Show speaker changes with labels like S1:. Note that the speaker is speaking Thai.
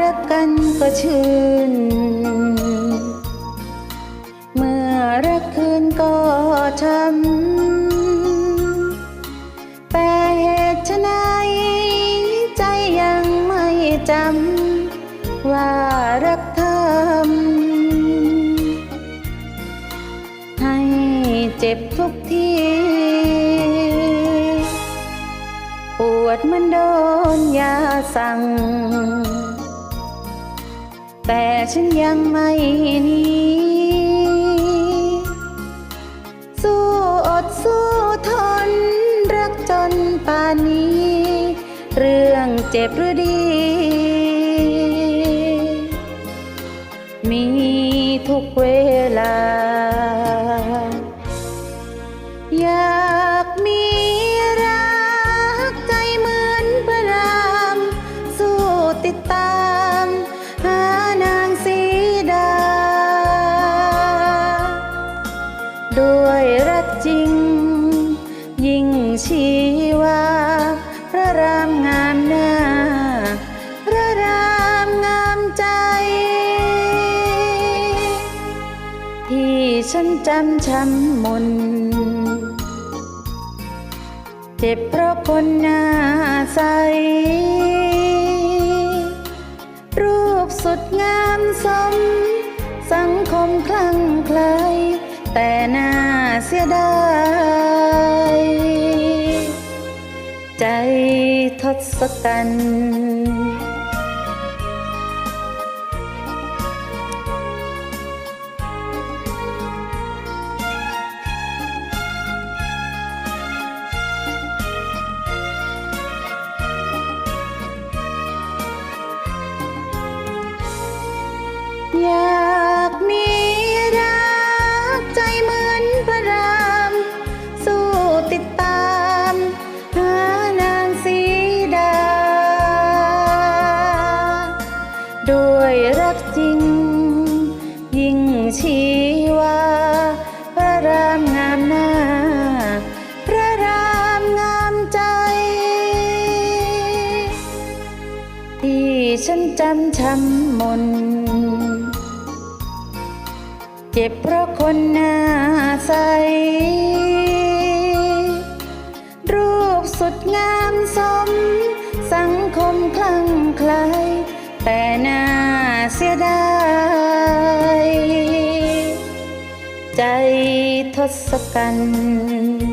S1: รักกันก็ชื่น เมื่อรักคืนก็ช้ำแต่เหตุไนใจยังไม่จำว่ารักทำให้เจ็บทุกทีปวดมันโดนยาสั่ง แต่ฉันยังไม่หนีสู้อดสู้ทนรักจนป่านนี้ เรื่องเจ็บหรือดี มีทุกเวลา อยากมีรักใจเหมือนพระรามสู้ติดตาม ด้วยรักจริง ยิ่งชีวาพระรามงามหน้า พระรามงามใจ ที่ฉันจำช้ำมน เจ็บเพราะคนหน้าใส รูปสุดงามสม สังคมคลั่งไคล้ แต่น่าเสียดายใจทศกัณฐ์ยา ด้วยรักจริง ยิ่งชีวาพระรามงามหน้า พระรามงามใจ ที่ฉันจำช้ำมน เจ็บเพราะคนหน้าใส รูปสุดงามสม สังคมคลั่งไคล้ สียดายใจทศกัณฐ์